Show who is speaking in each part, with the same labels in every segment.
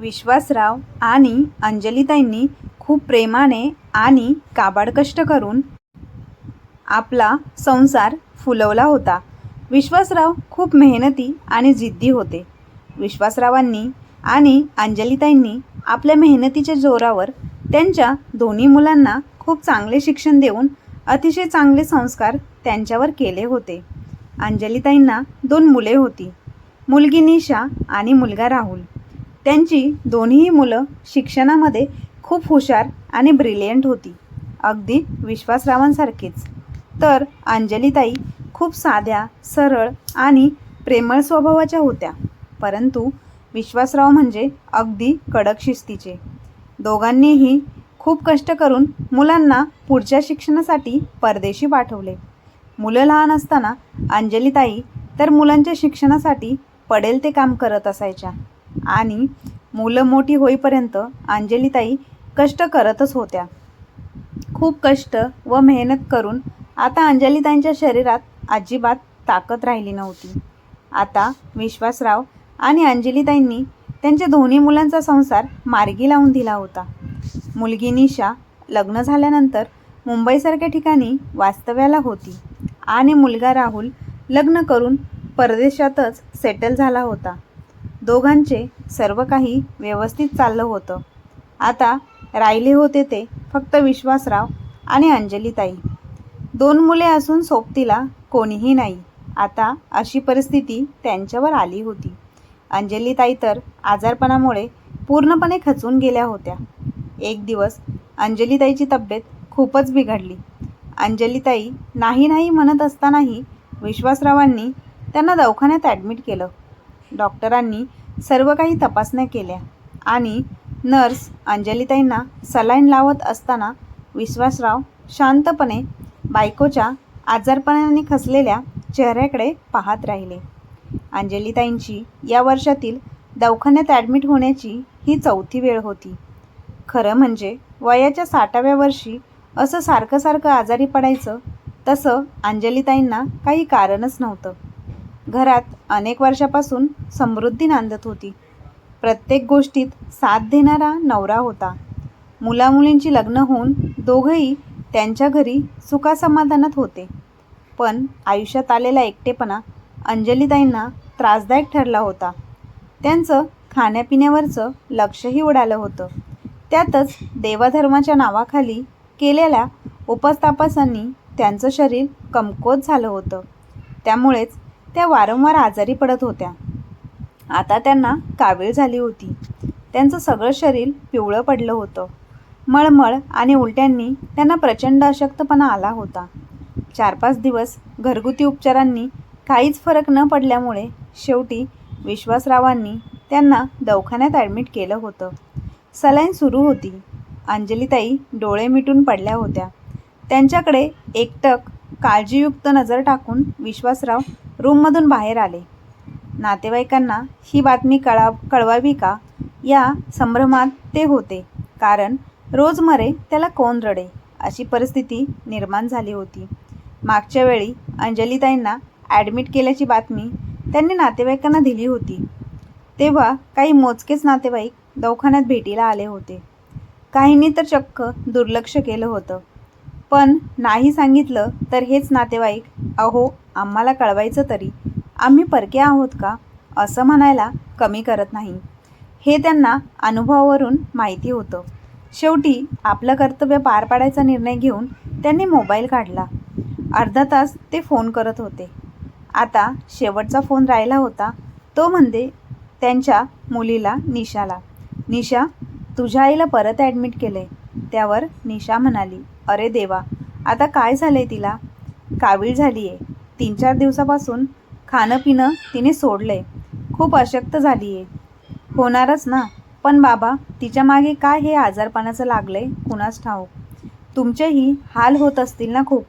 Speaker 1: विश्वासराव आणि अंजलीताईंनी खूप प्रेमाने आणि काबाडकष्ट करून आपला संसार फुलवला होता. विश्वासराव खूप मेहनती आणि जिद्दी होते. विश्वासरावांनी आणि अंजलीताईंनी आपल्या मेहनतीच्या जोरावर त्यांच्या दोन्ही मुलांना खूप चांगले शिक्षण देऊन अतिशय चांगले संस्कार त्यांच्यावर केले होते. अंजलीताईंना दोन मुले होती. मुलगी निशा आणि मुलगा राहुल. त्यांची दोन्हीही मुलं शिक्षणामध्ये खूप हुशार आणि ब्रिलियंट होती. अगदी विश्वासरावांसारखीच. तर अंजलीताई खूप साध्या सरळ आणि प्रेमळ स्वभावाच्या होत्या. परंतु विश्वासराव म्हणजे अगदी कडक शिस्तीचे. दोघांनीही खूप कष्ट करून मुलांना पुढच्या शिक्षणासाठी परदेशी पाठवले. मुलं लहान असताना अंजलीताई तर मुलांच्या शिक्षणासाठी पडेल ते काम करत असायच्या. आणि मुलं मोठी होईपर्यंत अंजलीताई कष्ट करतच होत्या. खूप कष्ट व मेहनत करून आता अंजलीताईंच्या शरीरात अजिबात ताकद राहिली नव्हती. आता विश्वासराव आणि अंजलीताईंनी त्यांच्या दोन्ही मुलांचा संसार मार्गी लावून दिला होता. मुलगी निशा लग्न झाल्यानंतर मुंबईसारख्या ठिकाणी वास्तव्याला होती आणि मुलगा राहुल लग्न करून परदेशातच सेटल झाला होता. दोघांचे सर्व काही व्यवस्थित चाललं होतं. आता राहिले होते ते फक्त विश्वासराव आणि अंजलीताई. दोन मुले असून सोबतीला कोणीही नाही. आता अशी परिस्थिती त्यांच्यावर आली होती. अंजलीताई तर आजारपणामुळे पूर्णपणे खचून गेल्या होत्या. एक दिवस अंजलीताईची तब्येत खूपच बिघडली. अंजलीताई नाही नाही म्हणत असतानाही विश्वासरावांनी त्यांना दवाखान्यात ॲडमिट केलं. डॉक्टरांनी सर्व काही तपासण्या केल्या. आणि नर्स अंजलीताईंना सलाईन लावत असताना विश्वासराव शांतपणे बायकोच्या आजारपणाने खसलेल्या चेहऱ्याकडे पाहत राहिले. अंजलीताईंची या वर्षातील दवाखान्यात ॲडमिट होण्याची ही चौथी वेळ होती. खरं म्हणजे वयाच्या साठाव्या वर्षी असं सारखं सारखं आजारी पडायचं तसं अंजलीताईंना काही कारणच नव्हतं. घरात अनेक वर्षापासून समृद्धी नांदत होती. प्रत्येक गोष्टीत साथ देणारा नवरा होता. मुलामुलींची लग्न होऊन दोघंही त्यांच्या घरी सुखासमाधानात होते. पण आयुष्यात आलेला एकटेपणा अंजलीताईंना त्रासदायक ठरला होता. त्यांचं खाण्यापिण्यावरचं लक्षही उडालं होतं. त्यातच देवाधर्माच्या नावाखाली केलेल्या उपस्थापसांनी त्यांचं शरीर कमकुवत झालं होतं. त्यामुळेच त्या वारंवार आजारी पडत होत्या. आता त्यांना कावीळ झाली होती. त्यांचं सगळं शरीर पिवळं पडलं होतं. मळमळ आणि उलट्यांनी त्यांना प्रचंड अशक्तपणा आला होता. चार पाच दिवस घरगुती उपचारांनी काहीच फरक न पडल्यामुळे शेवटी विश्वासरावांनी त्यांना दवाखान्यात ॲडमिट केलं होतं. सलाईन सुरू होती. अंजलीताई डोळे मिटून पडल्या होत्या. त्यांच्याकडे एकटक काळजीयुक्त नजर टाकून विश्वासराव रूममधून बाहेर आले. नातेवाईकांना ही बातमी कळा कळवावी का? या संभ्रमात ते होते. कारण रोज मरे त्याला कोण रडे? अशी परिस्थिती निर्माण झाली होती. मागच्या वेळी अंजलीताईंना ॲडमिट केल्याची बातमी त्यांनी नातेवाईकांना दिली होती. तेव्हा काही मोजकेच नातेवाईक दवाखान्यात भेटीला आले होते. काहींनी तर चक्क दुर्लक्ष केलं होतं. पण नाही सांगितलं तर हेच नातेवाईक अहो आम्हाला कळवायचं तरी. आम्ही परके आहोत का? असं म्हणायला कमी करत नाही. हे त्यांना अनुभवावरून माहिती होतं. शेवटी आपलं कर्तव्य पार पाडायचा निर्णय घेऊन त्यांनी मोबाईल काढला. अर्धा तास ते फोन करत होते. आता शेवटचा फोन राहिला होता. तो म्हणजे त्यांच्या मुलीला निशाला. निशा तुझ्या आईला परत ॲडमिट केले त्यावर निशा म्हणाली अरे देवा आता काय झालं आहे तिला? कावीळ झाली आहे तीन चार दिवसापासून खाणं पिणं तिने सोडलं आहे खूप अशक्त झाली आहे होणारच ना. पण बाबा तिच्यामागे काय हे आजारपणाचं लागलं आहे कुणाच ठाऊक. तुमचेही हाल होत असतील ना खूप.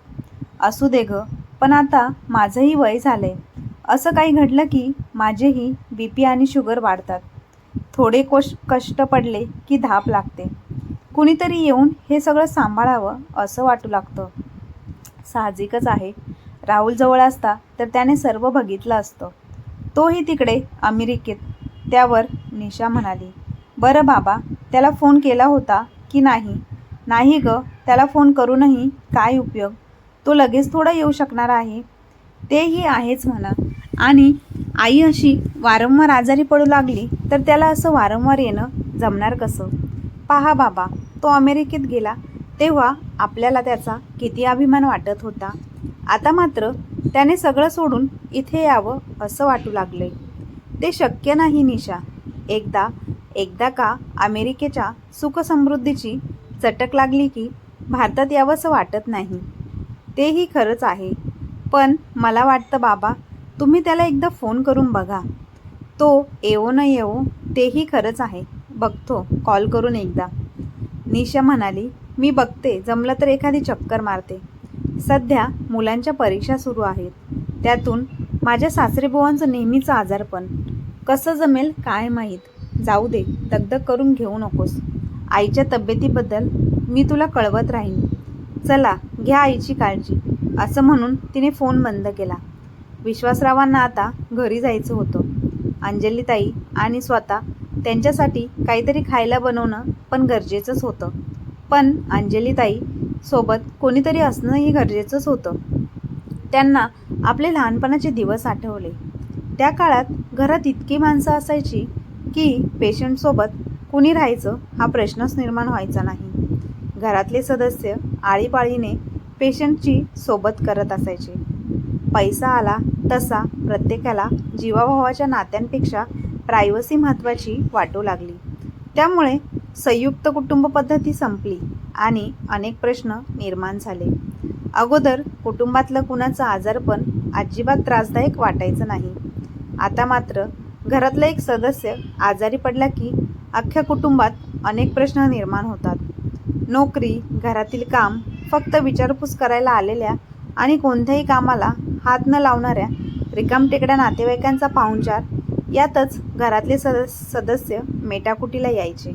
Speaker 1: असू दे गं पण आता माझंही वय झालं आहे असं काही घडलं की माझेही बी पी आणि शुगर वाढतात. थोडे कोश कष्ट पडले की धाप लागते. कुणीतरी येऊन हे सगळं सांभाळावं असं वाटू लागतं. साहजिकच आहे. राहुल जवळ असता तर त्याने सर्व बघितलं असतं. तोही तिकडे अमेरिकेत. त्यावर निशा म्हणाली बरं बाबा त्याला फोन केला होता की नाही? नाही ग त्याला फोन करूनही काय उपयोग? तो लगेच थोडा येऊ शकणार आहे. तेही आहेच म्हणा. आणि आई अशी वारंवार आजारी पडू लागली तर त्याला असं वारंवार येणं जमणार कसं? पहा बाबा तो अमेरिकेत गेला तेव्हा आपल्याला त्याचा किती अभिमान वाटत होता. आता मात्र त्याने सगळं सोडून इथे यावं असं वाटू लागलंय. ते शक्य नाही निशा. एकदा एकदा का अमेरिकेच्या सुखसमृद्धीची चटक लागली की भारतात यावंसं वाटत नाही. तेही खरंच आहे. पण मला वाटतं बाबा तुम्ही त्याला एकदा फोन करून बघा. तो येवो न येवो तेही खरंच आहे. बघतो. कॉल करून एकदा. निशा म्हणाली मी बघते. जमलं तर एखादी चक्कर मारते. सध्या मुलांच्या परीक्षा सुरू आहेत. त्यातून माझ्या सासरेबुवांचं नेहमीचं आजारपण. कसं जमेल काय माहीत. जाऊ दे. दगदग करून घेऊ नकोस. आईच्या तब्येतीबद्दल मी तुला कळवत राहीन. चला घ्या आईची काळजी. असं म्हणून तिने फोन बंद केला. विश्वासरावांना आता घरी जायचं होतं. अंजलीताई आणि स्वतः त्यांच्यासाठी काहीतरी खायला बनवणं पण गरजेचंच होतं. पण अंजलीताई सोबत कोणीतरी असणंही गरजेचंच होतं. त्यांना आपले लहानपणाचे दिवस आठवले. त्या काळात घरात इतकी माणसं असायची की पेशंटसोबत कुणी राहायचं हा प्रश्नच निर्माण व्हायचा नाही. घरातले सदस्य आळीपाळीने पेशंटची सोबत करत असायचे. पैसा आला तसा प्रत्येकाला जीवाभावाच्या नात्यांपेक्षा प्रायव्हसी महत्त्वाची वाटू लागली. त्यामुळे संयुक्त कुटुंब पद्धती संपली आणि अनेक प्रश्न निर्माण झाले. अगोदर कुटुंबातलं कुणाचं आजारपण अजिबात त्रासदायक वाटायचं नाही. आता मात्र घरातला एक सदस्य आजारी पडला की अख्ख्या कुटुंबात अनेक प्रश्न निर्माण होतात. नोकरी घरातील काम फक्त विचारपूस करायला आलेल्या आणि कोणत्याही कामाला हात न लावणाऱ्या रिकामटेकड्या नातेवाईकांचा पाहुणचार यातच घरातले सदस सदस्य मेटाकुटीला यायचे.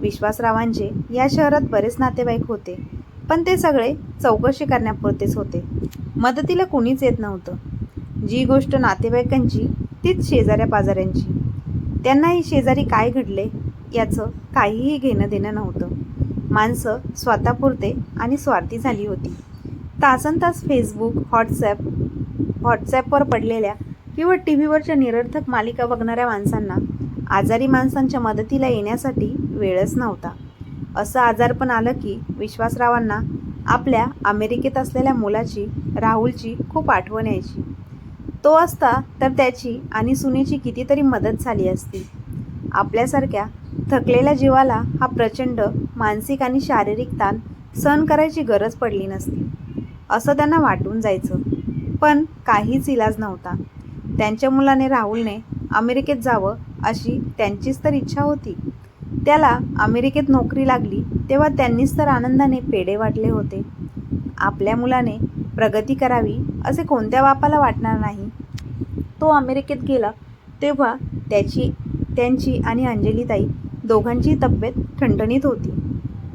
Speaker 1: विश्वासरावांचे या शहरात बरेच नातेवाईक होते पण ते सगळे चौकशी करण्यापुरतेच होते. मदतीला कुणीच येत नव्हतं. जी गोष्ट नातेवाईकांची तीच शेजाऱ्या पाजाऱ्यांची. त्यांनाही शेजारी काय घडले याचं काहीही घेणं देणं नव्हतं. माणसं स्वतःपुरते आणि स्वार्थी झाली होती. तासन तास फेसबुक व्हॉट्सॲप व्हॉट्सॲपवर पडलेल्या किंवा टी व्हीवरच्या निरर्थक मालिका बघणाऱ्या माणसांना आजारी माणसांच्या मदतीला येण्यासाठी वेळच नव्हता. असं आजारपण आलं की विश्वासरावांना आपल्या अमेरिकेत असलेल्या मुलाची राहुलची खूप आठवण यायची. तो असता तर त्याची आणि सुनेची कितीतरी मदत झाली असती. आपल्यासारख्या थकलेल्या जीवाला हा प्रचंड मानसिक आणि शारीरिक ताण सहन करायची गरज पडली नसती. असं त्यांना वाटून जायचं. पण काहीच इलाज नव्हता. त्यांच्या मुलाने राहुलने अमेरिकेत जावं अशी त्यांचीच तर इच्छा होती. त्याला अमेरिकेत नोकरी लागली तेव्हा त्यांनीच तर आनंदाने पेढे वाटले होते. आपल्या मुलाने प्रगती करावी असे कोणत्या बापाला वाटणार नाही? तो अमेरिकेत गेला तेव्हा त्याची त्यांची आणि अंजलीताई दोघांची तब्येत ठणठणीत होती.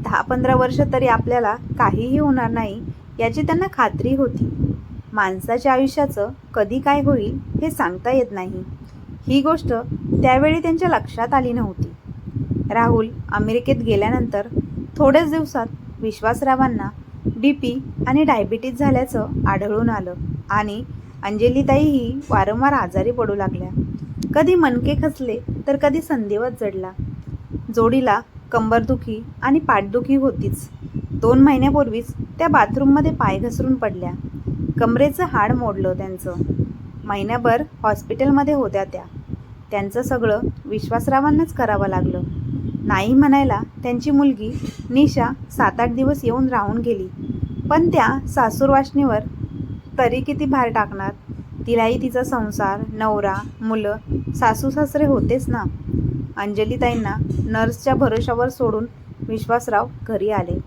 Speaker 1: दहा पंधरा वर्ष तरी आपल्याला काहीही होणार नाही याची त्यांना खात्री होती. माणसाच्या आयुष्याचं कधी काय होईल हे सांगता येत नाही. ही गोष्ट त्यावेळी त्यांच्या लक्षात आली नव्हती. राहुल अमेरिकेत गेल्यानंतर थोड्याच दिवसात विश्वासरावांना बी पी आणि डायबिटीज झाल्याचं आढळून आलं आणि अंजलीताईही वारंवार आजारी पडू लागल्या. कधी मनके खचले तर कधी संदेवत जडला. जोडीला कंबरदुखी आणि पाठदुखी होतीच. दोन महिन्यापूर्वीच त्या बाथरूममध्ये पाय घसरून पडल्या. कमरेचं हाड मोडलं त्यांचं. महिन्याभर हॉस्पिटलमध्ये होत्या त्या. त्यांचं सगळं विश्वासरावांनाच करावं लागलं. नाही म्हणायला त्यांची मुलगी निशा सात आठ दिवस येऊन राहून गेली. पण त्या सासूरवाशनीवर तरी किती भार टाकणार? तिलाही तिचा संसार नवरा मुलं सासू सासरे होतेच ना? अंजलीताईंना नर्सच्या भरोशावर सोडून विश्वासराव घरी आले.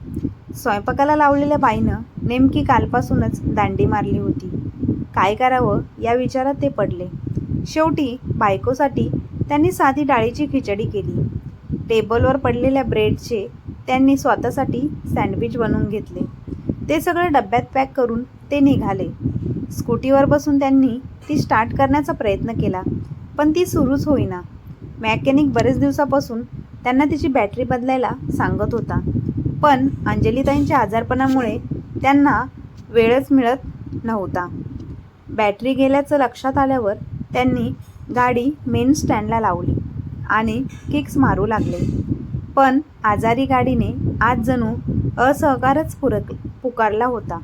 Speaker 1: स्वयंपाकाला लावलेल्या बाईनं नेमकी कालपासूनच दांडी मारली होती. काय करावं? या विचारात ते पडले. शेवटी बायकोसाठी त्यांनी साधी डाळीची खिचडी केली. टेबलवर पडलेल्या ब्रेडचे त्यांनी स्वतःसाठी सँडविच बनवून घेतले. ते सगळं डब्यात पॅक करून ते निघाले. स्कूटीवर बसून त्यांनी ती स्टार्ट करण्याचा प्रयत्न केला पण ती सुरूच होईना. मॅकॅनिक बरेच दिवसापासून त्यांना तिची बॅटरी बदलायला सांगत होता. पण अंजलीताईंच्या आजारपणामुळे त्यांना वेळच मिळत नव्हता. बॅटरी गेल्याचं लक्षात आल्यावर त्यांनी गाडी मेन स्टँडला लावली आणि किक्स मारू लागले. पण आजारी गाडीने आज जणू असहकारच पुरक पुकारला होता.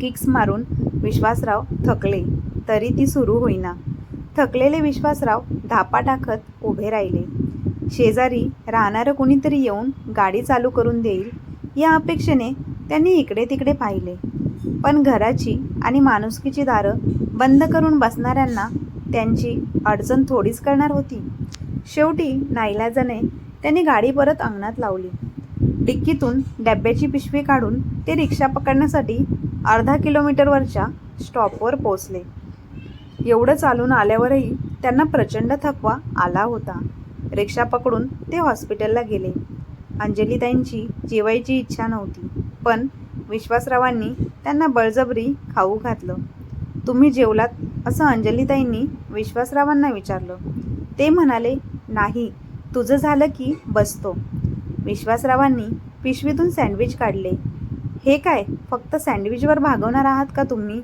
Speaker 1: किक्स मारून विश्वासराव थकले तरी ती सुरू होईना. थकलेले विश्वासराव धापा टाकत उभे राहिले. शेजारी राहणारं कोणीतरी येऊन गाडी चालू करून देईल या अपेक्षेने त्यांनी इकडे तिकडे पाहिले. पण घराची आणि माणुसकीची दारं बंद करून बसणाऱ्यांना त्यांची अडचण थोडीच करणार होती. शेवटी नाईलाजाने त्यांनी गाडी परत अंगणात लावली. डिक्कीतून डब्याची पिशवी काढून ते रिक्षा पकडण्यासाठी अर्धा किलोमीटरवरच्या स्टॉपवर पोचले एवढं चालून आल्यावरही त्यांना प्रचंड थकवा आला होता. रिक्षा पकडून ते हॉस्पिटलला गेले. अंजलीताईंची जेवायची इच्छा नव्हती. पण विश्वासरावांनी त्यांना बळजबरी खाऊ घातलं. तुम्ही जेवलात असं अंजलीताईंनी विश्वासरावांना विचारलं. ते म्हणाले नाही तुझं झालं की बसतो. विश्वासरावांनी पिशवीतून सँडविच काढले. हे काय फक्त सँडविचवर भागवणार आहात का तुम्ही?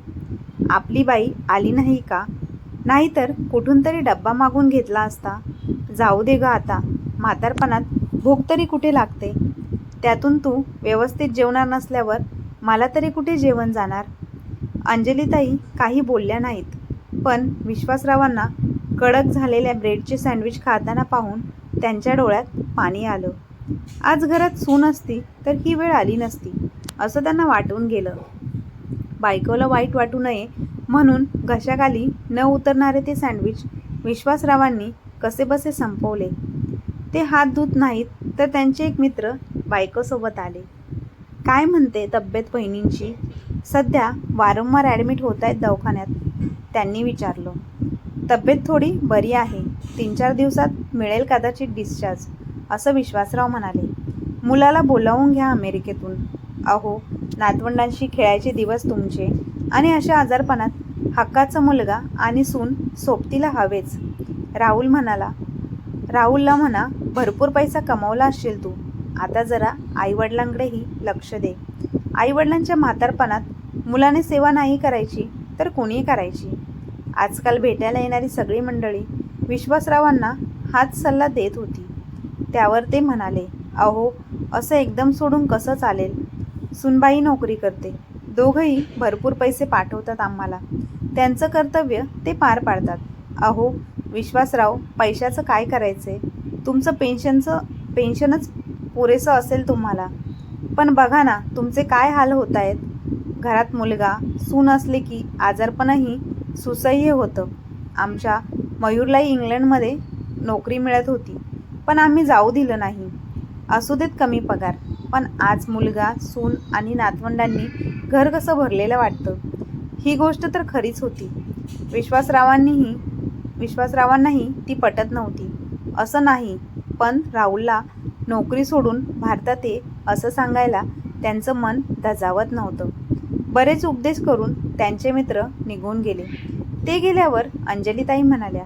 Speaker 1: आपली बाई आली नाही का? नाहीतर कुठून तरी डब्बा मागून घेतला असता. जाऊ दे ग आता म्हातारपणात भूक तरी कुठे लागते? त्यातून तू व्यवस्थित जेवणार नसल्यावर मला तरी कुठे जेवण जाणार? अंजलीताई काही बोलल्या नाहीत. पण विश्वासरावांना कडक झालेल्या ब्रेडचे सँडविच खाताना पाहून त्यांच्या डोळ्यात पाणी आलं. आज घरात सून असती तर ही वेळ आली नसती असं त्यांना वाटून गेलं. बायकोला वाईट वाटू नये म्हणून घशाखाली न उतरणारे ते सँडविच विश्वासरावांनी कसेबसे संपवले. ते हात धुत नाहीत तर त्यांचे एक मित्र बायकोसोबत आले. काय म्हणते तब्येत बहिणींची? सध्या वारंवार ॲडमिट होत आहेत दवाखान्यात. त्यांनी विचारलं तब्येत थोडी बरी आहे. तीन चार दिवसात मिळेल कदाचित डिस्चार्ज असं विश्वासराव म्हणाले. मुलाला बोलावून घ्या अमेरिकेतून. अहो नातवंडांशी खेळायचे दिवस तुमचे आणि अशा आजारपणात हक्काचा मुलगा आणि सून सोबतीला हवेच. राहुल म्हणाला. राहुलला म्हणा भरपूर पैसा कमावला असशील तू. आता जरा आईवडिलांकडेही लक्ष दे. आईवडिलांच्या म्हातारपणात मुलाने सेवा नाही करायची तर कोणी करायची? आजकाल भेटायला येणारी सगळी मंडळी विश्वासरावांना हाच सल्ला देत होती. त्यावर ते म्हणाले अहो असं एकदम सोडून कसं चालेल? सुनबाई नोकरी करते. दोघंही भरपूर पैसे पाठवतात आम्हाला. त्यांचं कर्तव्य ते पार पाडतात. अहो विश्वासराव पैशाचं काय करायचे तुमचं पेन्शनचं पेन्शनच पुरेसं असेल तुम्हाला. पण बघा ना तुमचे काय हाल होत आहेत? घरात मुलगा सून असले की आजारपणही सुसह्य होतं. आमच्या मयूरलाही इंग्लंडमध्ये नोकरी मिळत होती. पण आम्ही जाऊ दिलं नाही. असू देत कमी पगार पण आज मुलगा सून आणि नातवंडांनी घर कसं भरलेलं वाटतं? ही गोष्ट तर खरीच होती. विश्वासरावांनीही विश्वासरावांनाही ती पटत नव्हती. असं नाही. पण राहुलला नोकरी सोडून भारतात ये असं सांगायला त्यांचं मन धजावत नव्हतं. बरेच उपदेश करून त्यांचे मित्र निघून गेले. ते गेल्यावर अंजलीताई म्हणाल्या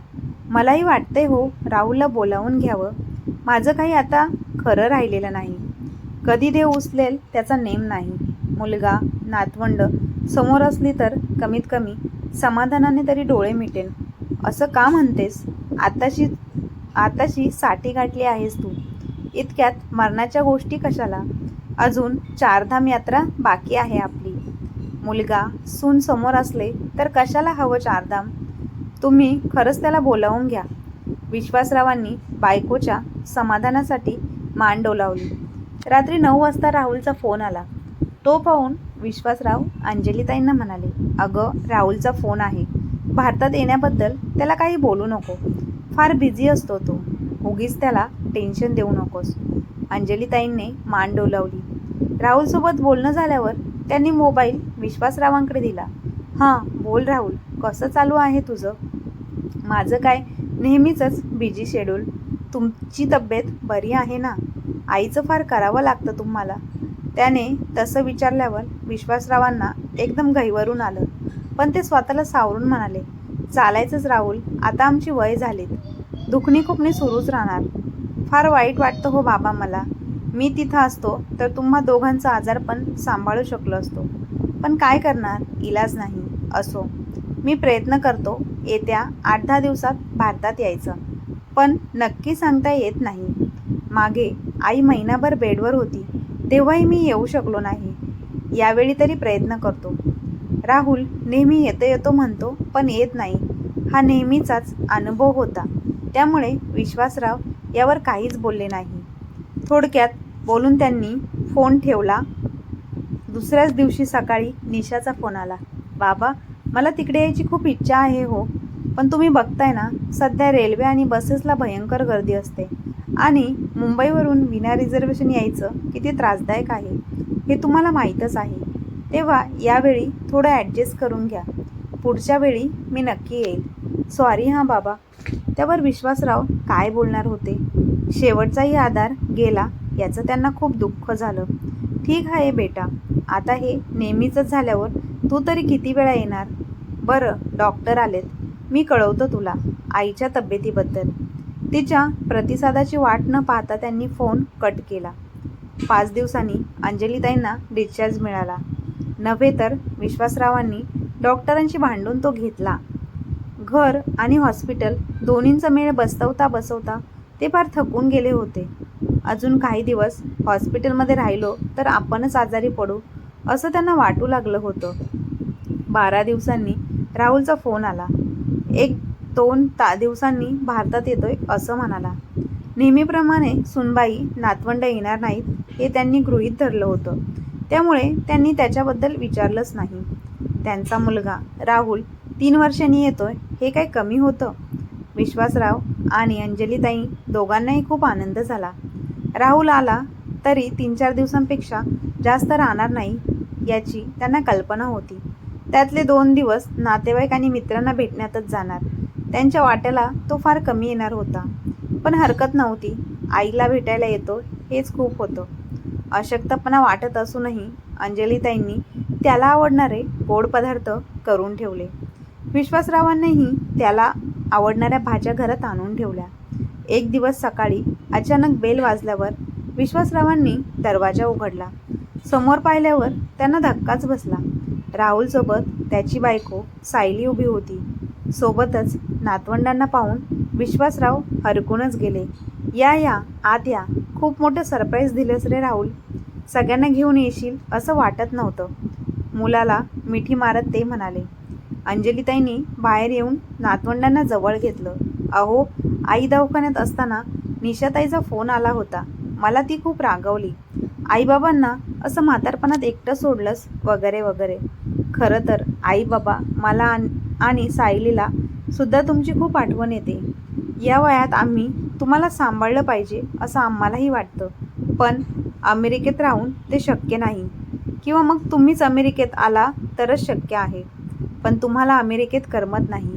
Speaker 1: मलाही वाटतंय हो राहुलला बोलावून घ्यावं. माझं काही आता खरं राहिलेलं नाही. कधी देव उचलेल त्याचा नेम नाही. मुलगा नातवंड समोर असली तर कमीत कमी समाधानाने तरी डोळे मिटेन. असं का म्हणतेस? आताशी आताशी साठी गाठली आहेस तू. इतक्यात मरणाच्या गोष्टी कशाला? अजून चारधाम यात्रा बाकी आहे आपली. मुलगा सून समोर असले तर कशाला हवं चारधाम? तुम्ही खरंच त्याला बोलावून घ्या. विश्वासरावांनी बायकोच्या समाधानासाठी मान डोलावली. रात्री नऊ वाजता राहुलचा फोन आला. तो पाहून विश्वासराव अंजलीताईंना म्हणाले अगं राहुलचा फोन आहे. भारतात येण्याबद्दल त्याला काही बोलू नको. फार बिझी असतो तो. उगीच त्याला टेन्शन देऊ नकोस. अंजलीताईंनी मान डोलावली. राहुलसोबत बोलणं झाल्यावर त्यांनी मोबाईल विश्वासरावांकडे दिला. हां बोल राहुल कसं चालू आहे तुझं? माझं काय? नेहमीचंच बिजी शेड्यूल. तुमची तब्येत बरी आहे ना? आईचं फार करावं लागतं तुम्हाला. त्याने तसं विचारल्यावर विश्वासरावांना एकदम गहिवरून आलं. पण ते स्वतःला सावरून म्हणाले चालायचंच राहुल आता आमची वय झालीत. दुखणी खुपणी सुरूच राहणार. फार वाईट वाटतं हो बाबा मला. मी तिथं असतो तर तुम्हा दोघांचा आजारपण सांभाळू शकलो असतो. पण काय करणार? इलाज नाही. असो. मी प्रयत्न करतो येत्या आठ दहा दिवसात भारतात यायचं. पण नक्की सांगता येत नाही. मागे आई महिनाभर बेडवर होती. तेव्हाही मी येऊ शकलो नाही. यावेळी तरी प्रयत्न करतो. राहुल नेहमी येतो येतो म्हणतो पण येत नाही. हा नेहमीचाच अनुभव होता. त्यामुळे विश्वासराव यावर काहीच बोलले नाही. थोडक्यात बोलून त्यांनी फोन ठेवला. दुसऱ्याच दिवशी सकाळी निशाचा फोन आला. बाबा मला तिकडे यायची खूप इच्छा आहे हो पण तुम्ही बघताय ना सध्या रेल्वे आणि बसेसला भयंकर गर्दी असते. आणि मुंबईवरून विना रिझर्वेशन यायचं किती त्रासदायक आहे. हे तुम्हाला माहीतच आहे. तेव्हा यावेळी थोडं ॲडजस्ट करून घ्या. पुढच्या वेळी मी नक्की येईल. सॉरी हां बाबा. त्यावर विश्वासराव काय बोलणार होते? शेवटचाही आधार गेला याचं त्यांना खूप दुःख झालं. ठीक आहे बेटा. आता हे नेहमीचंच झाल्यावर तू तरी किती वेळा येणार? बरं डॉक्टर आलेत. मी कळवतो तुला आईच्या तब्येतीबद्दल. तिच्या प्रतिसादाची वाट न पाहता त्यांनी फोन कट केला. पाच दिवसांनी अंजलीताईंना डिस्चार्ज मिळाला. नव्हे तर विश्वासरावांनी डॉक्टरांशी भांडून तो घेतला. घर आणि हॉस्पिटल दोन्हींचा मेळ बसवता बसवता ते फार थकून गेले होते. अजून काही दिवस हॉस्पिटलमध्ये राहिलो तर आपणच आजारी पडू असं त्यांना वाटू लागलं होतं. बारा दिवसांनी राहुलचा फोन आला. एक दोन ता दिवसांनी भारतात येतोय असं म्हणाला. नेहमीप्रमाणे सुनबाई नातवंड येणार नाहीत हे त्यांनी गृहीत धरलं होतं. त्यामुळे त्यांनी त्याच्याबद्दल विचारलंच नाही. त्यांचा मुलगा राहुल तीन वर्षांनी येतोय हे काही कमी होतं? विश्वासराव आणि अंजलीताई दोघांनाही खूप आनंद झाला. राहुल आला तरी तीन चार दिवसांपेक्षा जास्त राहणार नाही याची त्यांना कल्पना होती. त्यातले दोन दिवस नातेवाईक आणि मित्रांना भेटण्यातच जाणार. त्यांच्या वाट्याला तो फार कमी येणार होता. पण हरकत नव्हती. आईला भेटायला येतो हेच खूप होतं. अशक्तपणा वाटत असूनही अंजलीताईंनी त्याला आवडणारे गोड पदार्थ करून ठेवले. विश्वासरावांनीही त्याला आवडणाऱ्या भाज्या घरात आणून ठेवल्या. एक दिवस सकाळी अचानक बेल वाजल्यावर विश्वासरावांनी दरवाजा उघडला. समोर पाहिल्यावर त्यांना धक्काच बसला. राहुलसोबत त्याची बायको सायली उभी होती. सोबतच नातवंडांना पाहून विश्वासराव हरकूनच गेले. या या आत या खूप मोठं सरप्राईज दिलंस रे राहुल. सगळ्यांना घेऊन येशील असं वाटत नव्हतं. मुलाला मिठी मारत ते म्हणाले. अंजलीताईंनी बाहेर येऊन नातवंडांना जवळ घेतलं. अहो आई दवाखान्यात असताना निशाताईचा फोन आला होता. मला ती खूप रागवली. आईबाबांना असं म्हातारपणात एकटं सोडलंस वगैरे वगैरे. खरं तर आई बाबा मला आणि सायलीला सुद्धा तुमची खूप आठवण येते. या वयात आम्ही तुम्हाला सांभाळलं पाहिजे असं आम्हालाही वाटतं. पण अमेरिकेत राहून ते शक्य नाही. किंवा मग तुम्हीच अमेरिकेत आला तरच शक्य आहे. पण तुम्हाला अमेरिकेत करमत नाही.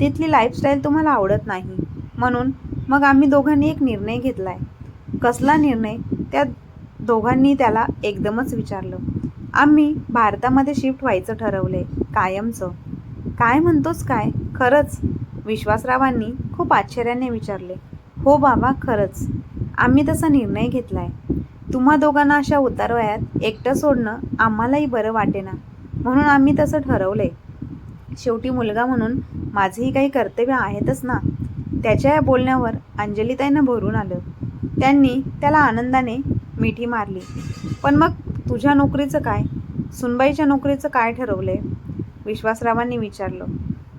Speaker 1: तिथली लाईफस्टाईल तुम्हाला आवडत नाही. म्हणून मग आम्ही दोघांनी एक निर्णय घेतला आहे कसला निर्णय? त्या दोघांनी त्याला एकदमच विचारलं. आम्ही भारतामध्ये शिफ्ट व्हायचं ठरवलंय कायमचं. काय म्हणतोस काय? खरंच. विश्वासरावांनी खूप आश्चर्याने विचारले. हो बाबा खरंच. आम्ही तसा निर्णय घेतला आहे तुम्हा दोघांना अशा उतारवयात एकटं सोडणं आम्हालाही बरं वाटेना म्हणून आम्ही तसं ठरवलंय. शेवटी मुलगा म्हणून माझंही काही कर्तव्य आहेतच ना? त्याच्या या बोलण्यावर अंजलिताईनं भरून आलं. त्यांनी त्याला आनंदाने मिठी मारली. पण मग तुझ्या नोकरीचं काय? सुनबाईच्या नोकरीचं काय ठरवलंय? विश्वासरावांनी विचारलं.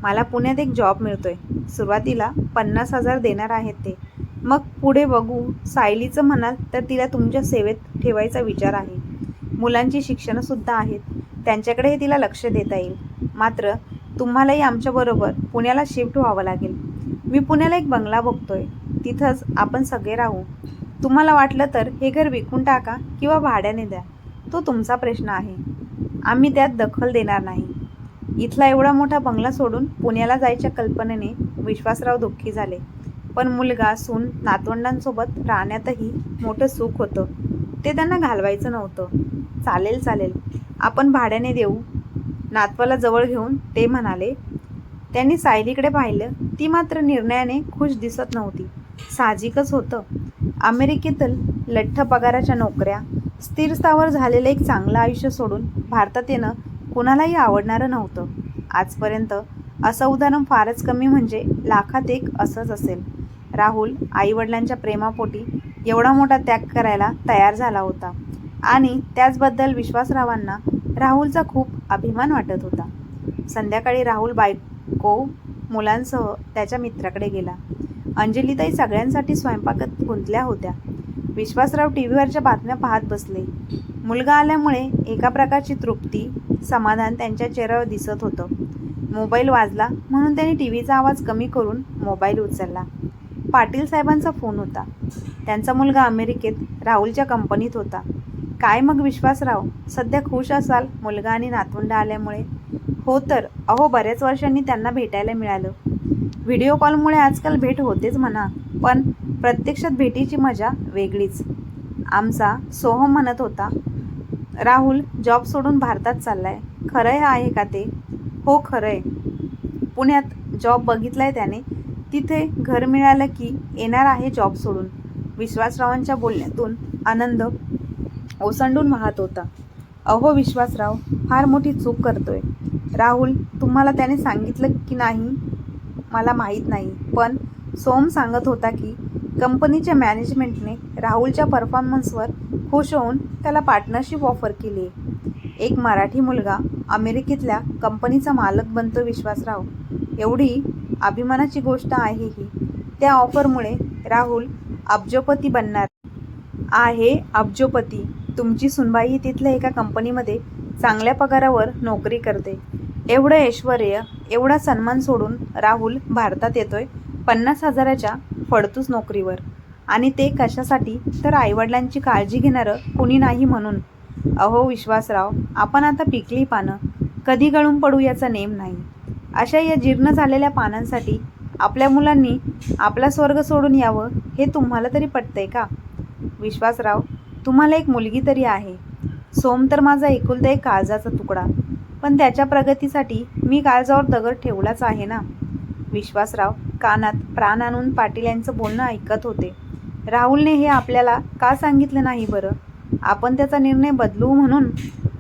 Speaker 1: मला पुण्यात एक जॉब मिळतोय. सुरुवातीला पन्नास हजार देणार आहेत ते. मग पुढे बघू. सायलीचं म्हणाल तर तिला तुमच्या सेवेत ठेवायचा विचार आहे. मुलांची शिक्षणंसुद्धा आहेत. त्यांच्याकडेही तिला लक्ष देता येईल. मात्र तुम्हालाही आमच्याबरोबर पुण्याला शिफ्ट व्हावं लागेल. मी पुण्याला एक बंगला बघतोय. तिथंच आपण सगळे राहू. तुम्हाला वाटलं तर हे घर विकून टाका किंवा भाड्याने द्या. तो तुमचा प्रश्न आहे. आम्ही त्यात दखल देणार नाही. इथला एवढा मोठा बंगला सोडून पुण्याला जायच्या कल्पनेने विश्वासराव दुःखी झाले. पण मुलगा सून नातवंडांसोबत राहण्यातही मोठं सुख होतं. ते त्यांना घालवायचं नव्हतं. चालेल चालेल. आपण भाड्याने देऊ. नातवाला जवळ घेऊन ते म्हणाले त्यांनी सायलीकडे पाहिलं. ती मात्र निर्णयाने खुश दिसत नव्हती. साहजिकच होतं. अमेरिकेतील लठ्ठ पगाराच्या नोकऱ्या स्थिरस्थावर झालेलं एक चांगलं आयुष्य सोडून भारतात येणं कुणालाही आवडणारं नव्हतं. आजपर्यंत असं उदाहरण फारच कमी म्हणजे लाखात एक असंच असेल. राहुल आईवडिलांच्या प्रेमापोटी एवढा मोठा त्याग करायला तयार झाला होता. आणि त्याचबद्दल विश्वासरावांना राहुलचा खूप अभिमान वाटत होता. संध्याकाळी राहुल बायको मुलांसह त्याच्या मित्राकडे गेला. अंजलीताई सगळ्यांसाठी स्वयंपाकात गुंतल्या होत्या. विश्वासराव टी व्हीवरच्या बातम्या पाहत बसले. मुलगा आल्यामुळे एका प्रकारची तृप्ती समाधान त्यांच्या चेहऱ्यावर दिसत होतं. मोबाईल वाजला म्हणून त्यांनी टी व्हीचा आवाज कमी करून मोबाईल उचलला. पाटील साहेबांचा फोन होता. त्यांचा मुलगा अमेरिकेत राहुलच्या कंपनीत होता. काय मग विश्वासराव? सध्या खुश असाल मुलगा आणि नातवंड आल्यामुळे? हो तर अहो बऱ्याच वर्षांनी त्यांना भेटायला मिळालं. व्हिडिओ कॉलमुळे आजकाल भेट होतेच म्हणा पण प्रत्यक्षात भेटीची मजा वेगळीच. आमचा सोहम म्हणत होता राहुल जॉब सोडून भारतात चाललाय. खरंय आहे का ते? हो खरंय. पुण्यात जॉब बघितलाय त्याने. तिथे घर मिळालं की येणार आहे जॉब सोडून. विश्वासरावांच्या बोलण्यातून आनंद ओसंडून वाहत होता. अहो विश्वासराव फार मोठी चूक करतोय. राहुल तुम्हाला त्याने सांगितलं की नाही? मला माहीत नाही. पण सोम सांगत होता की कंपनीच्या मॅनेजमेंटने राहुलच्या परफॉर्मन्सवर खुश होऊन त्याला पार्टनरशिप ऑफर केली आहे एक मराठी मुलगा अमेरिकेतल्या कंपनीचा मालक बनतो विश्वासराव. एवढी अभिमानाची गोष्ट आहे ही. त्या ऑफरमुळे राहुल अब्जोपती बनणार. आहे अब्जोपती. तुमची सुनबाई तिथल्या एका कंपनीमध्ये चांगल्या पगारावर नोकरी करते. एवढं ऐश्वर्य एवढा सन्मान सोडून राहुल भारतात येतोय पन्नास हजाराच्या फडतूस नोकरीवर. आणि ते कशासाठी? तर आईवडिलांची काळजी घेणारं कुणी नाही म्हणून. अहो विश्वासराव आपण आता पिकली पानं. कधी गळून पडू याचा नेम नाही. अशा या जीर्ण झालेल्या पानांसाठी आपल्या मुलांनी आपला स्वर्ग सोडून यावं हे तुम्हाला तरी पटतंय का? विश्वासराव तुम्हाला एक मुलगी तरी आहे. सोम तर माझा एकुलता एक काळजाचा तुकडा. पण त्याच्या प्रगतीसाठी मी काळजावर दगड ठेवलाच आहे ना? विश्वासराव कानात प्राण आणून पाटील यांचं बोलणं ऐकत होते. राहुलने हे आपल्याला का सांगितलं नाही बरं? आपण त्याचा निर्णय बदलू म्हणून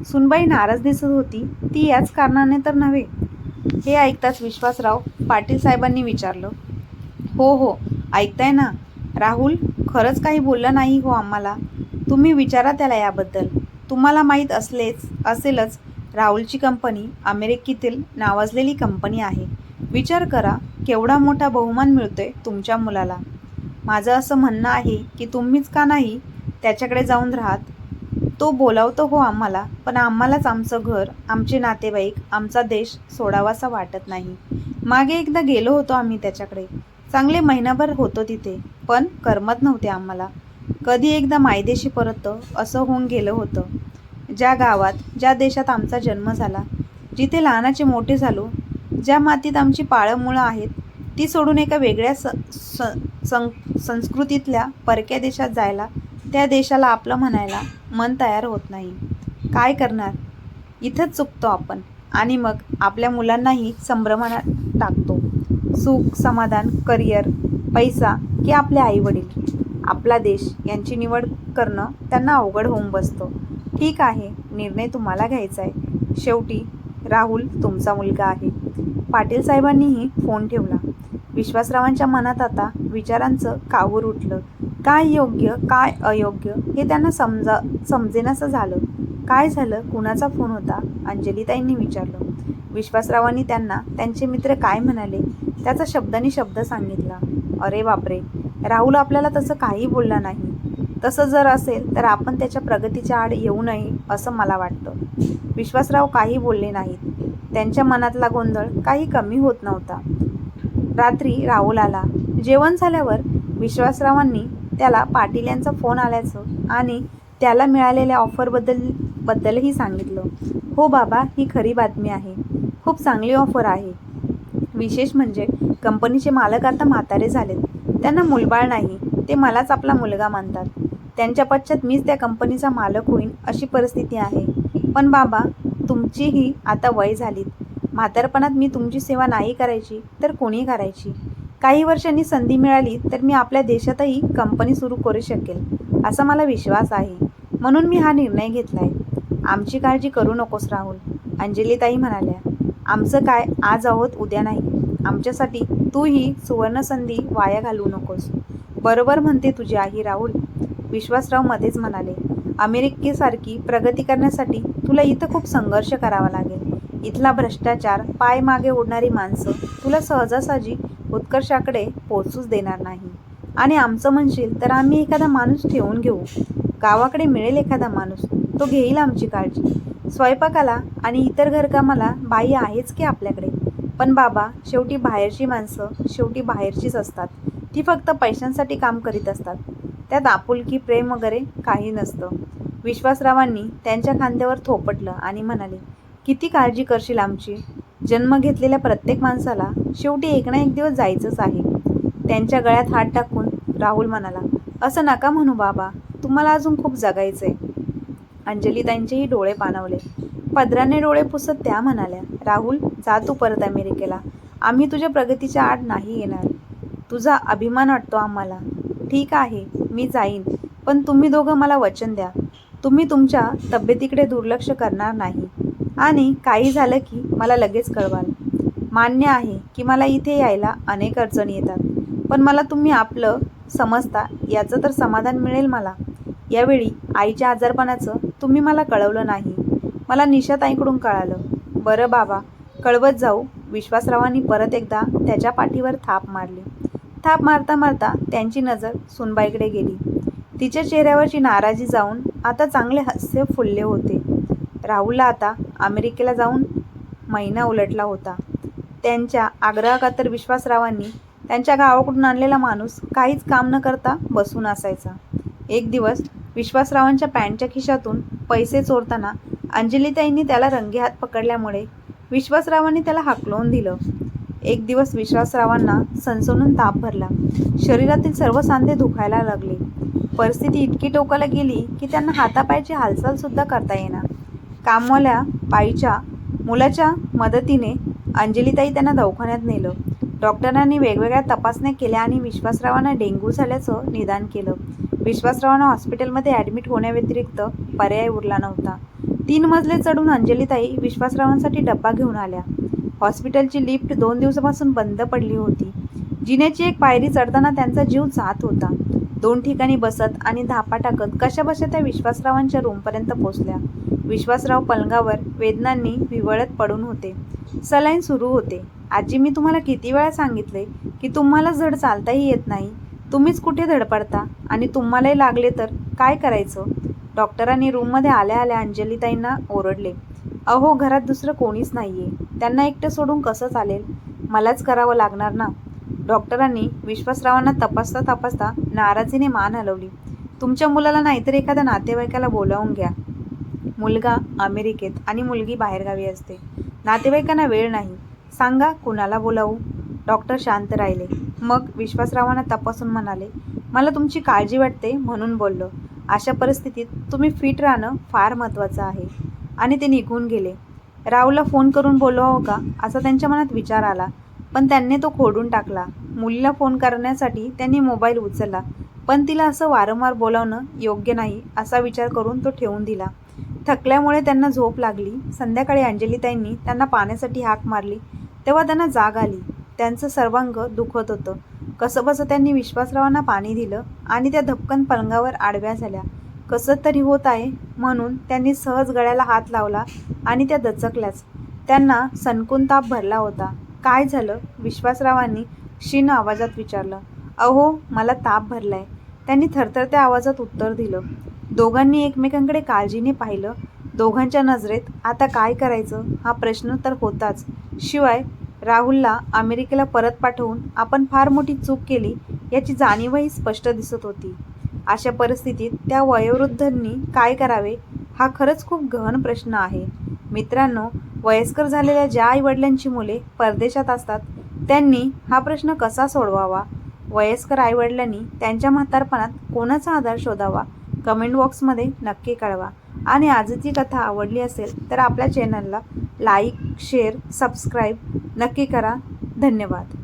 Speaker 1: सुनबाई नाराज दिसत होती. ती याच कारणाने तर नव्हे. हे ऐकताच विश्वासराव पाटील साहेबांनी विचारलं हो हो ऐकताय ना? राहुल खरंच काही बोललं नाही हो आम्हाला. तुम्ही विचारा त्याला याबद्दल. तुम्हाला माहीत असलेच असेलच राहुलची कंपनी अमेरिकेतील नावाजलेली कंपनी आहे. विचार करा केवढा मोठा बहुमान मिळतोय तुमच्या मुलाला. माझं असं म्हणणं आहे की तुम्हीच का नाही त्याच्याकडे जाऊन राहत? तो बोलावतो हो आम्हाला पण आम्हालाच आमचं घर आमचे नातेवाईक आमचा देश सोडावासा वाटत नाही. मागे एकदा गेलो होतो आम्ही त्याच्याकडे. चांगले महिनाभर होतो तिथे पण करमत नव्हते आम्हाला. कधी एकदा मायदेशी परततो असं होऊन गेलं होतं. ज्या गावात ज्या देशात आमचा जन्म झाला जिथे लहानाचे मोठे झालो ज्या मातीत आमची पाळंमुळं आहेत ती सोडून एका वेगळ्या स स सं संस्कृतीतल्या परक्या देशात जायला त्या देशाला आपलं म्हणायला मन तयार होत नाही. काय करणार? इथंच चुकतो आपण. आणि मग आपल्या मुलांनाही संभ्रमात टाकतो. सुख समाधान करिअर पैसा की आपले आईवडील. आपला देश यांची निवड करणं त्यांना अवघड होऊन बसतो. ठीक आहे निर्णय तुम्हाला घ्यायचा आहे. शेवटी राहुल तुमचा मुलगा आहे. पाटील साहेबांनीही फोन ठेवला. विश्वासरावांच्या मनात आता विचारांचं काहूर उठलं. काय योग्य काय अयोग्य हे त्यांना समजा समजेनासं झालं. काय झालं? कुणाचा फोन होता? अंजलीताईंनी विचारलं. विश्वासरावांनी त्यांना त्यांचे मित्र काय म्हणाले? त्याचा शब्दाने शब्द सांगितला. अरे बापरे! राहुल आपल्याला तसं काही बोलला नाही. तसं जर असेल तर आपण त्याच्या प्रगतीच्या आड येऊ नये असं मला वाटतं. विश्वासराव काही बोलले नाहीत. त्यांच्या मनातला गोंधळ काही कमी होत नव्हता. रात्री राहुल आला. जेवण झाल्यावर विश्वासरावांनी त्याला पाटील यांचा फोन आल्याचं आणि त्याला मिळालेल्या ऑफरबद्दल बद्दलही सांगितलं. हो बाबा ही खरी बातमी आहे. खूप चांगली ऑफर आहे. विशेष म्हणजे कंपनीचे मालक आता म्हातारे झालेत. त्यांना मुलबाळ नाही. ते मलाच आपला मुलगा मानतात. त्यांच्या पश्चात मीच त्या कंपनीचा मालक होईन अशी परिस्थिती आहे. पण बाबा तुमचीही आता वय झालीत. म्हातारपणात मी तुमची सेवा नाही करायची तर कोणी करायची? काही वर्षांनी संधी मिळाली तर मी आपल्या देशातही कंपनी सुरू करू शकेल असा मला विश्वास आहे. म्हणून मी हा निर्णय घेतला आहे आमची काळजी करू नकोस राहुल अंजलीताई म्हणाल्या. आमचं काय आज आहोत उद्या नाही. आमच्यासाठी तू ही सुवर्णसंधी वाया घालवू नकोस. बरोबर म्हणते तुझी आई राहुल. विश्वासराव मध्येच म्हणाले. अमेरिकेसारखी प्रगती करण्यासाठी तुला इथं खूप संघर्ष करावा लागेल. इथला भ्रष्टाचार पाय मागे ओढणारी माणसं तुला सहजासहजी उत्कर्षाकडे पोचूच देणार नाही. आणि आमचं म्हणशील तर आम्ही एखादा माणूस ठेवून घेऊ. गावाकडे मिळेल एखादा माणूस तो घेईल आमची काळजी. स्वयंपाकाला आणि इतर घरकामाला बाई आहेच की आपल्याकडे? पण बाबा शेवटी बाहेरची माणसं शेवटी बाहेरचीच असतात. ती फक्त पैशांसाठी काम करीत असतात. त्यात आपुलकी प्रेम वगैरे काही नसतं. विश्वासरावांनी त्यांच्या खांद्यावर थोपटलं आणि म्हणाले किती काळजी करशील आमची? जन्म घेतलेल्या प्रत्येक माणसाला शेवटी एक ना एक दिवस जायचंच आहे. त्यांच्या गळ्यात हात टाकून राहुल म्हणाला असं नका म्हणू बाबा तुम्हाला अजून खूप जगायचं आहे अंजलीताईंचेही डोळे पाणवले. पदराने डोळे पुसत त्या म्हणाल्या राहुल जा तू परत अमेरिकेला. आम्ही तुझ्या प्रगतीच्या आड नाही येणार. तुझा अभिमान वाटतो आम्हाला. ठीक आहे मी जाईन पण तुम्ही दोघं मला वचन द्या. तुम्ही तुमच्या तब्येतीकडे दुर्लक्ष करणार नाही. आणि काही झालं की मला लगेच कळवाल. मान्य आहे की मला इथे यायला अनेक अडचणी येतात पण मला तुम्ही आपलं समजता याचं तर समाधान मिळेल मला. यावेळी आईच्या आजारपणाचं तुम्ही मला कळवलं नाही. मला निशाताईकडून कळालं बरं बाबा कळवत जाऊ. विश्वासरावांनी परत एकदा त्याच्या पाठीवर थाप मारली. थाप मारता मारता त्यांची नजर सुनबाईकडे गेली. तिच्या चेहऱ्यावरची नाराजी जाऊन आता चांगले हास्य फुलले होते. राहुलला आता अमेरिकेला जाऊन महिना उलटला होता. त्यांच्या आग्रहाखातर विश्वासरावांनी त्यांच्या गावाकडून आणलेला माणूस काहीच काम न करता बसून असायचा. एक दिवस विश्वासरावांच्या पॅन्टच्या खिशातून पैसे चोरताना अंजलीताईंनी त्याला रंगेहात पकडल्यामुळे विश्वासरावांनी त्याला हाकलवून दिलं. एक दिवस विश्वासरावांना सणसणून ताप भरला. शरीरातील सर्व सांधे दुखायला लागले. परिस्थिती इतकी टोकाला गेली की त्यांना हातापायची हालचालसुद्धा करता येणार कामवाल्या बाईच्या मुलाच्या मदतीने अंजलीताई त्यांना दवाखान्यात नेलं. डॉक्टरांनी वेगवेगळ्या तपासण्या केल्या आणि विश्वासरावांना डेंग्यू झाल्याचं निदान केलं. विश्वासरावांना हॉस्पिटलमध्ये ॲडमिट होण्याव्यतिरिक्त पर्याय उरला नव्हता. तीन मजले चढून अंजलीताई विश्वासरावांसाठी डब्बा घेऊन आल्या. हॉस्पिटलची लिफ्ट दोन दिवसापासून बंद पडली होती. जिन्याची एक पायरी चढताना त्यांचा जीव जात होता. दोन ठिकाणी बसत आणि धापा टाकत कशाबशा त्या विश्वासरावांच्या रूमपर्यंत पोचल्या विश्वासराव पलंगावर वेदनांनी विवळत पडून होते. सलाईन सुरू होते. आजी मी तुम्हाला किती वेळा सांगितले की तुम्हाला झड चालताही येत नाही. तुम्हीच कुठे धडपडता? आणि तुम्हालाही लागले तर काय करायचं? डॉक्टरांनी रूममध्ये आल्या आल्या अंजलीताईंना ओरडले. अहो घरात दुसरं कोणीच नाही आहे त्यांना एकटं सोडून कसं चालेल? मलाच करावं लागणार ना? डॉक्टरांनी विश्वासरावांना तपासता तपासता नाराजीने मान हलवली. तुमच्या मुलाला नाहीतर एखाद्या नातेवाईकाला बोलावून घ्या. मुलगा अमेरिकेत आणि मुलगी बाहेरगावी असते. नातेवाईकांना वेळ नाही. सांगा कुणाला बोलावू? डॉक्टर शांत राहिले. मग विश्वासरावांना तपासून म्हणाले मला तुमची काळजी वाटते म्हणून बोललो. अशा परिस्थितीत तुम्ही फिट राहणं फार महत्त्वाचं आहे. आणि ते निघून गेले. राहुलला फोन करून बोलवावं का? असा त्यांच्या मनात विचार आला. पण त्यांनी तो खोडून टाकला. मुलीला फोन करण्यासाठी त्यांनी मोबाईल उचलला. पण तिला असं वारंवार बोलावणं योग्य नाही असा विचार करून तो ठेवून दिला. थकल्यामुळे त्यांना झोप लागली. संध्याकाळी अंजलीताईंनी त्यांना पाण्यासाठी हाक मारली. तेव्हा त्यांना जाग आली. त्यांचं सर्वांग दुखत होतं. कसंबसं त्यांनी विश्वासरावांना पाणी दिलं आणि त्या धपकन पलंगावर आडव्या झाल्या. कसं तरी होत आहे म्हणून त्यांनी सहज गळ्याला हात लावला आणि त्या दचकल्याच. त्यांना सनकून ताप भरला होता. काय झालं? विश्वासरावांनी क्षीण आवाजात विचारलं अहो मला ताप भरलाय. त्यांनी थरथरत्या आवाजात उत्तर दिलं दोघांनी एकमेकांकडे काळजीने पाहिलं. दोघांच्या नजरेत आता काय करायचं? हा प्रश्न तर होताच. शिवाय राहुलला अमेरिकेला परत पाठवून आपण फार मोठी चूक केली याची जाणीवही स्पष्ट दिसत होती. अशा परिस्थितीत त्या वयोवृद्धांनी काय करावे? हा खरंच खूप गहन प्रश्न आहे. मित्रांनो वयस्कर झालेल्या ज्या आईवडिलांची मुले परदेशात असतात त्यांनी हा प्रश्न कसा सोडवावा? वयस्कर आईवडिलांनी त्यांच्या म्हातारपणात कोणाचा आधार शोधावा? कमेंट बॉक्समध्ये नक्की कळवा. आणि आजची कथा आवडली असेल तर आपल्या चॅनलला लाईक शेअर सबस्क्राईब नक्की करा. धन्यवाद.